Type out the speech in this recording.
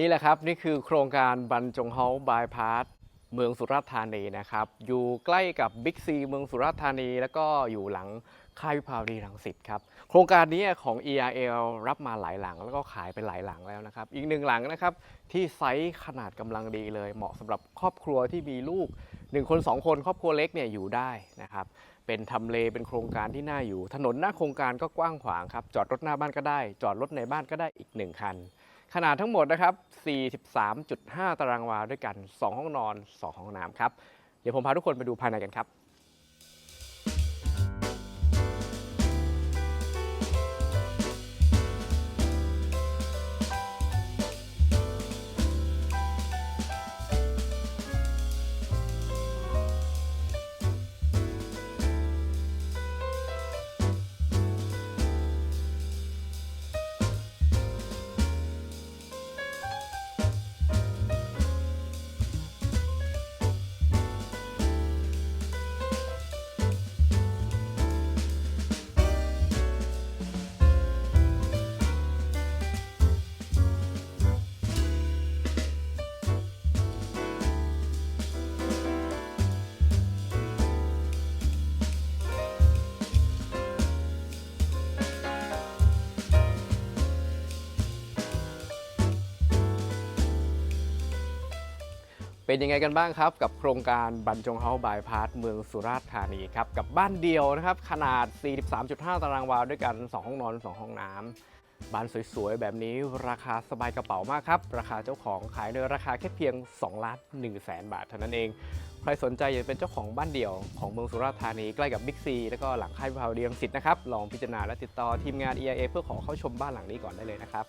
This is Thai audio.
นี่แหละครับนี่คือโครงการบรรจงเฮาบายพาสเมืองสุราษฎร์ธานีนะครับอยู่ใกล้กับบิ๊กซีเมืองสุราษฎร์ธานี แล้วก็อยู่หลังค่ายวิภาวดีรังสิตครับโครงการนี้ของ ERL รับมาหลายหลัง แล้วก็ขายไปหลายหลังแล้วนะครับอีกหนึ่งหลังนะครับที่ไซส์ขนาดกำลังดีเลย เหมาะสำหรับครอบครัวที่มีลูก 1 คน 2 คนครอบครัวเล็กเนี่ยอยู่ได้นะครับเป็นทำเลเป็นโครงการที่น่าอยู่ ถนนหน้าโครงการก็กว้างขวางครับจอดรถหน้าบ้านก็ได้ จอดรถในบ้านก็ได้อีก1คัน ขนาดทั้งหมดนะครับ 43.5 ตารางวาด้วยกัน 2 ห้องนอน 2 ห้องน้ำครับ เดี๋ยวผมพาทุกคนไปดูภายในกันครับ เป็นยังไงกันบ้างครับ กับโครงการบรรจงเฮาบายพาสเมืองสุราษฎร์ธานีครับกับบ้านเดียวนะครับขนาด 43.5 ตารางวาด้วยกัน 2 ห้องนอน 2 ห้องน้ำบ้านสวยๆ แบบนี้ราคาสบายกระเป๋ามากครับ ราคาเจ้าของขายในราคาแค่เพียง2ล้าน1แสนบาทเท่านั้นเอง ใครสนใจอยากเป็นเจ้าของบ้านเดี่ยวของเมืองสุราษฎร์ธานีใกล้กับบิ๊กซีแล้วก็หลังค่ายวิภาวดีรังสิตนะครับลองพิจารณาและติดต่อทีมงาน EIA เพื่อขอเข้าชมบ้านหลังนี้ก่อนได้เลยนะครับ